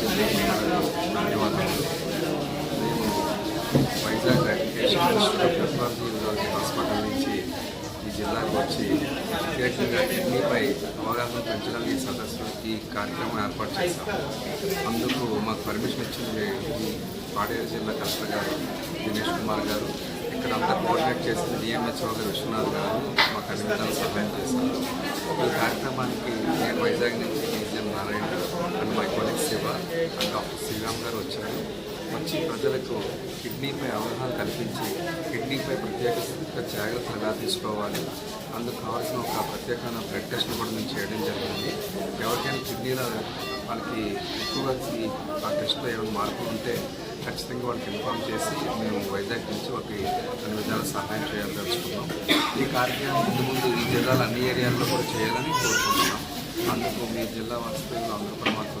ధన్యవాదాలు నేను వైజాగ్ హాస్పిటల్ నుంచి ఈ జిల్లాకు వచ్చి ప్రత్యేకంగా కిడ్నీపై అవగాహన పెంచడానికి ఈ సదస్సు ఈ కార్యక్రమం ఏర్పాటు చేశాము అందుకు మాకు పర్మిషన్ ఇచ్చింది ఈ పాడేరు జిల్లా కలెక్టర్ గారు దినేష్ కుమార్ గారు ఇక్కడ అంతా కోఆర్డినేట్ చేసిన డిఎంహెచ్ఓ గారు విశ్వనాథ్ గారు మాకు అన్ని విధాలు సహాయం చేశారు ఈ కార్యక్రమానికి నేను వైజాగ్ నుంచి డాక్టర్ శ్రీరామ్ గారు వచ్చారు. వచ్చి ప్రజలకు కిడ్నీపై అవగాహన కల్పించి కిడ్నీపై ప్రత్యేక జాగ్రత్తలు ఎలా తీసుకోవాలి. అందుకు కావాల్సిన ఒక ప్రత్యేకమైన బ్లడ్ టెస్ట్ కూడా మేము చేయడం జరిగింది. ఎవరికైనా కిడ్నీలో వాళ్ళకి ఎక్కువగా ఆ టెస్ట్లో ఏమైనా మార్పులు ఉంటే ఖచ్చితంగా వాళ్ళకి ఇన్ఫామ్ చేసి మేము వైజాగ్ నుంచి వాళ్ళకి అన్ని విధాలు సహాయం చేయదలుచుకున్నాం ఈ కార్యక్రమం ముందు ముందు ఈ జిల్లాలో అన్ని ఏరియాల్లో కూడా చేయాలని కోరుకుంటున్నాం. అందుకు మీ జిల్లా వాస్తవులు అందరూ కూడా మాకు